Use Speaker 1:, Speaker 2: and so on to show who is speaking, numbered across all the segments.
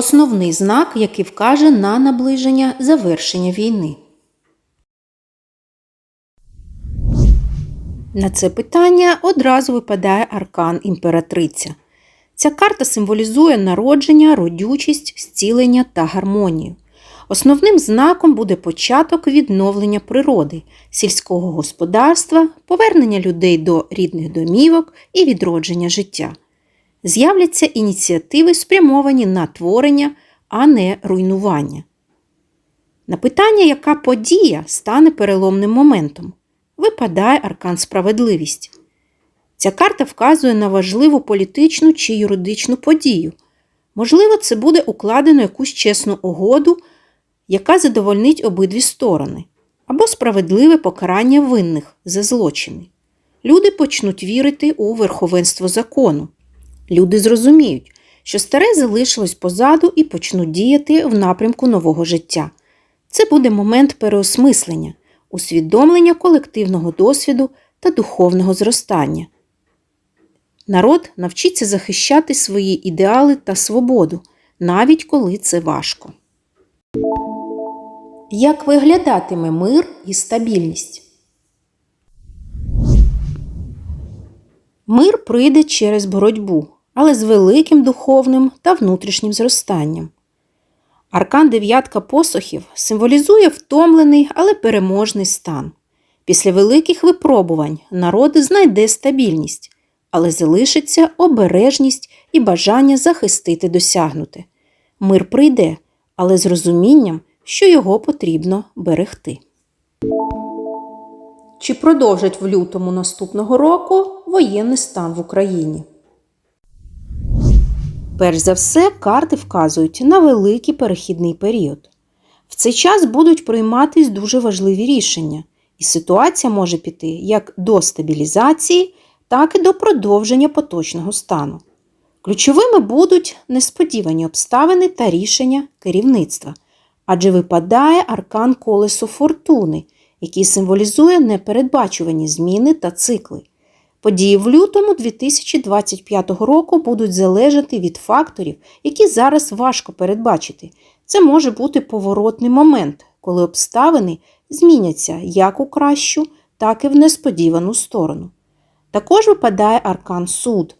Speaker 1: Основний знак, який вкаже на наближення завершення війни. На це питання одразу випадає аркан імператриця. Ця карта символізує народження, родючість, зцілення та гармонію. Основним знаком буде початок відновлення природи, сільського господарства, повернення людей до рідних домівок і відродження життя. З'являться ініціативи, спрямовані на творення, а не руйнування. На питання, яка подія стане переломним моментом, випадає аркан справедливість. Ця карта вказує на важливу політичну чи юридичну подію. Можливо, це буде укладено якусь чесну угоду, яка задовольнить обидві сторони, або справедливе покарання винних за злочини. Люди почнуть вірити у верховенство закону. Люди зрозуміють, що старе залишилось позаду і почнуть діяти в напрямку нового життя. Це буде момент переосмислення, усвідомлення колективного досвіду та духовного зростання. Народ навчиться захищати свої ідеали та свободу, навіть коли це важко. Як виглядатиме мир і стабільність? Мир прийде через боротьбу, але з великим духовним та внутрішнім зростанням. Аркан дев'ятка посохів символізує втомлений, але переможний стан. Після великих випробувань народ знайде стабільність, але залишиться обережність і бажання захистити досягнуте. Мир прийде, але з розумінням, що його потрібно берегти. Чи продовжать в лютому наступного року воєнний стан в Україні? Перш за все, карти вказують на великий перехідний період. В цей час будуть прийматись дуже важливі рішення, і ситуація може піти як до стабілізації, так і до продовження поточного стану. Ключовими будуть несподівані обставини та рішення керівництва, адже випадає аркан колесо фортуни, який символізує непередбачувані зміни та цикли. Події в лютому 2025 року будуть залежати від факторів, які зараз важко передбачити. Це може бути поворотний момент, коли обставини зміняться як у кращу, так і в несподівану сторону. Також випадає аркан суд.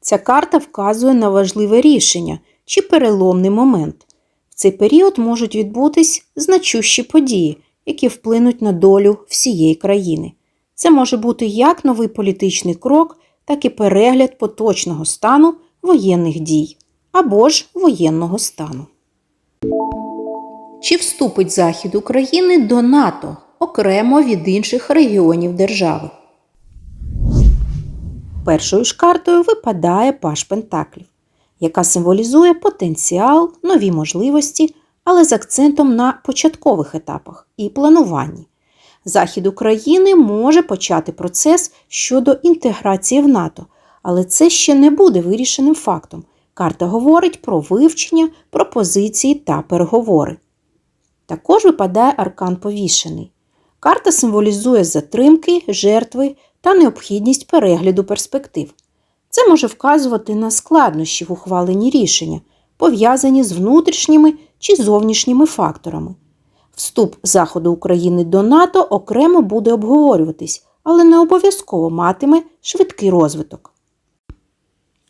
Speaker 1: Ця карта вказує на важливе рішення чи переломний момент. В цей період можуть відбутись значущі події, які вплинуть на долю всієї країни. Це може бути як новий політичний крок, так і перегляд поточного стану воєнних дій або ж воєнного стану. Чи вступить Захід України до НАТО окремо від інших регіонів держави? Першою ж картою випадає Паш Пентаклів, яка символізує потенціал, нові можливості, але з акцентом на початкових етапах і плануванні. Захід України може почати процес щодо інтеграції в НАТО, але це ще не буде вирішеним фактом. Карта говорить про вивчення, пропозиції та переговори. Також випадає аркан повішений. Карта символізує затримки, жертви та необхідність перегляду перспектив. Це може вказувати на складнощі в ухваленні рішення, пов'язані з внутрішніми чи зовнішніми факторами. Вступ Заходу України до НАТО окремо буде обговорюватись, але не обов'язково матиме швидкий розвиток.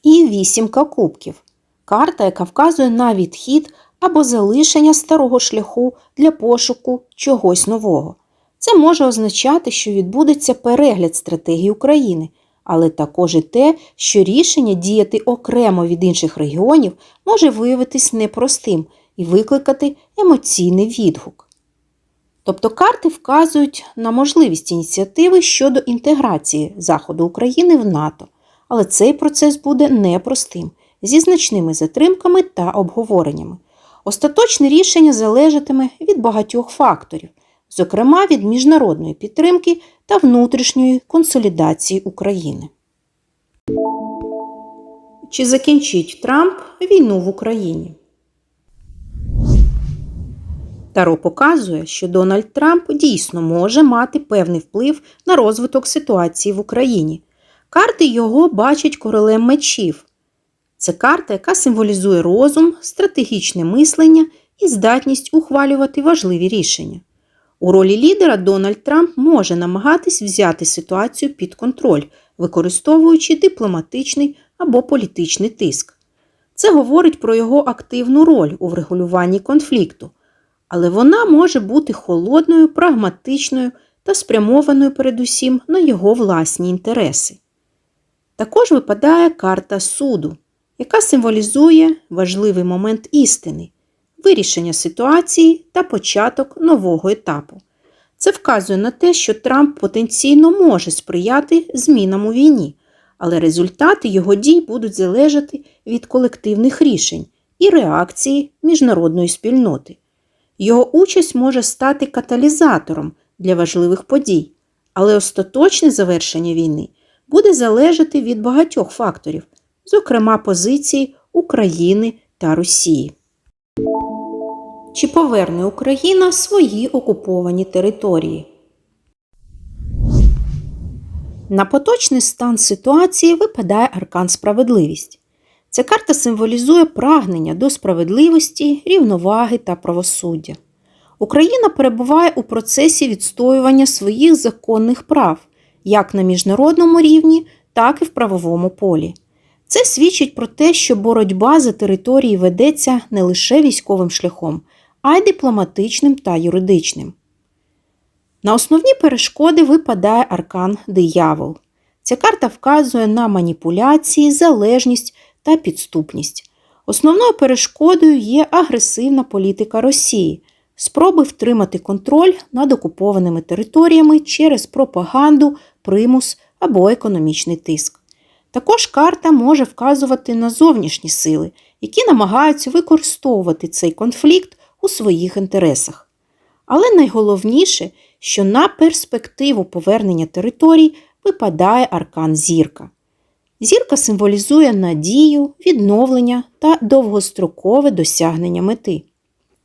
Speaker 1: І вісімка кубків карта, яка вказує на відхід або залишення старого шляху для пошуку чогось нового. Це може означати, що відбудеться перегляд стратегії України, але також і те, що рішення діяти окремо від інших регіонів може виявитись непростим і викликати емоційний відгук. Тобто карти вказують на можливість ініціативи щодо інтеграції Заходу України в НАТО, але цей процес буде непростим, зі значними затримками та обговореннями. Остаточне рішення залежатиме від багатьох факторів, зокрема від міжнародної підтримки та внутрішньої консолідації України. Чи закінчить Трамп війну в Україні? Таро показує, що Дональд Трамп дійсно може мати певний вплив на розвиток ситуації в Україні. Карти його бачать королем мечів. Це карта, яка символізує розум, стратегічне мислення і здатність ухвалювати важливі рішення. У ролі лідера Дональд Трамп може намагатись взяти ситуацію під контроль, використовуючи дипломатичний або політичний тиск. Це говорить про його активну роль у врегулюванні конфлікту, але вона може бути холодною, прагматичною та спрямованою передусім на його власні інтереси. Також випадає карта суду, яка символізує важливий момент істини, вирішення ситуації та початок нового етапу. Це вказує на те, що Трамп потенційно може сприяти змінам у війні, але результати його дій будуть залежати від колективних рішень і реакції міжнародної спільноти. Його участь може стати каталізатором для важливих подій, але остаточне завершення війни буде залежати від багатьох факторів, зокрема позиції України та Росії. Чи поверне Україна свої окуповані території? На поточний стан ситуації випадає аркан справедливість. Ця карта символізує прагнення до справедливості, рівноваги та правосуддя. Україна перебуває у процесі відстоювання своїх законних прав як на міжнародному рівні, так і в правовому полі. Це свідчить про те, що боротьба за території ведеться не лише військовим шляхом, а й дипломатичним та юридичним. На основні перешкоди випадає аркан диявол. Ця карта вказує на маніпуляції, залежність та підступність. Основною перешкодою є агресивна політика Росії, спроби втримати контроль над окупованими територіями через пропаганду, примус або економічний тиск. Також карта може вказувати на зовнішні сили, які намагаються використовувати цей конфлікт у своїх інтересах. Але найголовніше, що на перспективу повернення територій випадає аркан зірка. Зірка символізує надію, відновлення та довгострокове досягнення мети.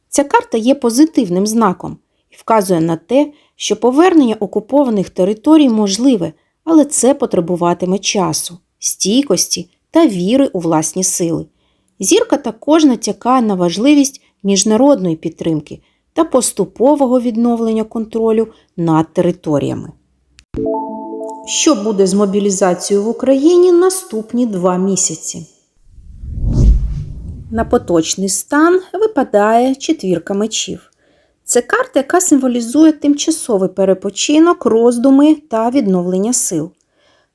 Speaker 1: Ця карта є позитивним знаком і вказує на те, що повернення окупованих територій можливе, але це потребуватиме часу, стійкості та віри у власні сили. Зірка також натякає на важливість міжнародної підтримки та поступового відновлення контролю над територіями. Що буде з мобілізацією в Україні наступні два місяці? На поточний стан випадає четвірка мечів. Це карта, яка символізує тимчасовий перепочинок, роздуми та відновлення сил.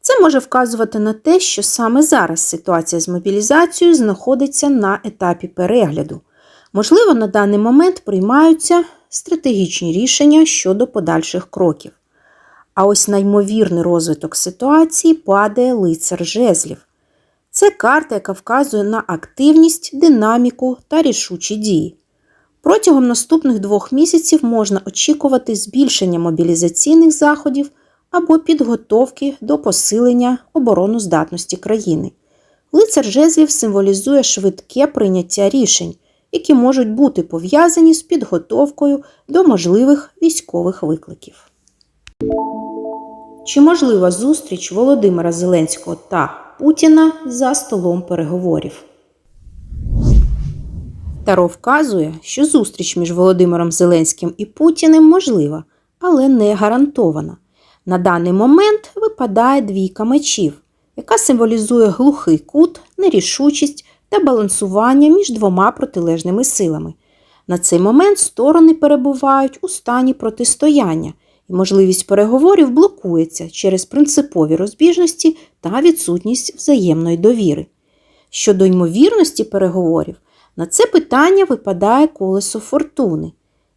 Speaker 1: Це може вказувати на те, що саме зараз ситуація з мобілізацією знаходиться на етапі перегляду. Можливо, на даний момент приймаються стратегічні рішення щодо подальших кроків. А ось на ймовірний розвиток ситуації падає лицар жезлів. Це карта, яка вказує на активність, динаміку та рішучі дії. Протягом наступних двох місяців можна очікувати збільшення мобілізаційних заходів або підготовки до посилення обороноздатності країни. Лицар жезлів символізує швидке прийняття рішень, які можуть бути пов'язані з підготовкою до можливих військових викликів. Чи можлива зустріч Володимира Зеленського та Путіна за столом переговорів? Таро вказує, що зустріч між Володимиром Зеленським і Путіним можлива, але не гарантована. На даний момент випадає двійка мечів, яка символізує глухий кут, нерішучість та балансування між двома протилежними силами. На цей момент сторони перебувають у стані протистояння, можливість переговорів блокується через принципові розбіжності та відсутність взаємної довіри. Щодо ймовірності переговорів, на це питання випадає колесо фортуни,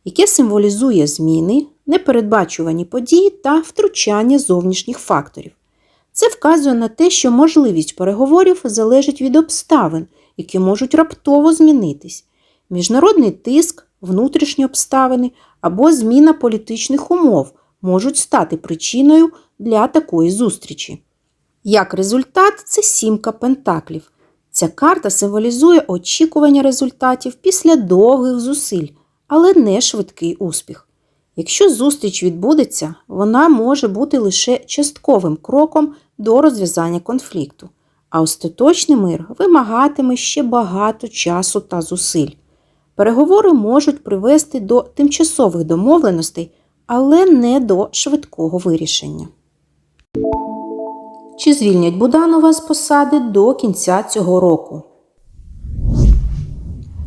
Speaker 1: яке символізує зміни, непередбачувані події та втручання зовнішніх факторів. Це вказує на те, що можливість переговорів залежить від обставин, які можуть раптово змінитись. Міжнародний тиск, внутрішні обставини або зміна політичних умов можуть стати причиною для такої зустрічі. Як результат, це сімка пентаклів. Ця карта символізує очікування результатів після довгих зусиль, але не швидкий успіх. Якщо зустріч відбудеться, вона може бути лише частковим кроком до розв'язання конфлікту, а остаточний мир вимагатиме ще багато часу та зусиль. Переговори можуть привести до тимчасових домовленостей, але не до швидкого вирішення. Чи звільнять Буданова з посади до кінця цього року?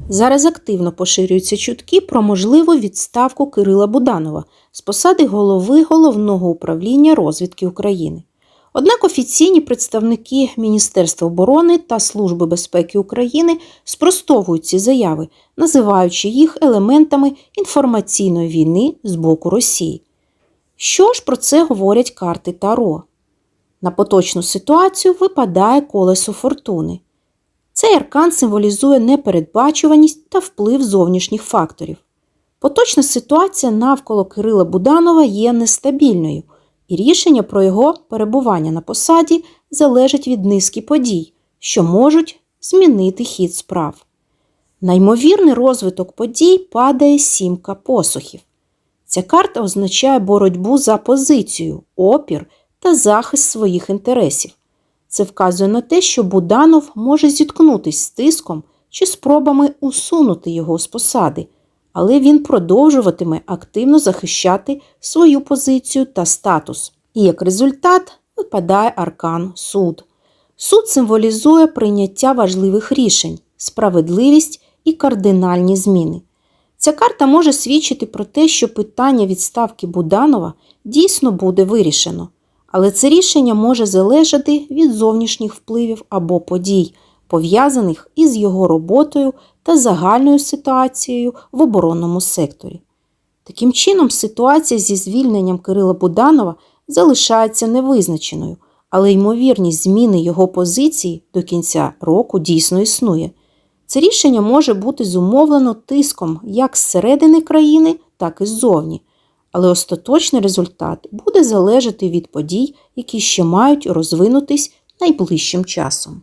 Speaker 1: Зараз активно поширюються чутки про можливу відставку Кирила Буданова з посади голови головного управління розвідки України. Однак офіційні представники Міністерства оборони та Служби безпеки України спростовують ці заяви, називаючи їх елементами інформаційної війни з боку Росії. Що ж про це говорять карти Таро? На поточну ситуацію випадає колесо фортуни. Цей аркан символізує непередбачуваність та вплив зовнішніх факторів. Поточна ситуація навколо Кирила Буданова є нестабільною, і рішення про його перебування на посаді залежить від низки подій, що можуть змінити хід справ. Наймовірний розвиток подій падає сімка посухів. Ця карта означає боротьбу за позицію, опір та захист своїх інтересів. Це вказує на те, що Буданов може зіткнутися з тиском чи спробами усунути його з посади, але він продовжуватиме активно захищати свою позицію та статус. І як результат випадає аркан суд. Суд символізує прийняття важливих рішень, справедливість і кардинальні зміни. Ця карта може свідчити про те, що питання відставки Буданова дійсно буде вирішено, але це рішення може залежати від зовнішніх впливів або подій, пов'язаних із його роботою та загальною ситуацією в оборонному секторі. Таким чином, ситуація зі звільненням Кирила Буданова залишається невизначеною, але ймовірність зміни його позиції до кінця року дійсно існує. Це рішення може бути зумовлено тиском як зсередини країни, так і ззовні, але остаточний результат буде залежати від подій, які ще мають розвинутись найближчим часом.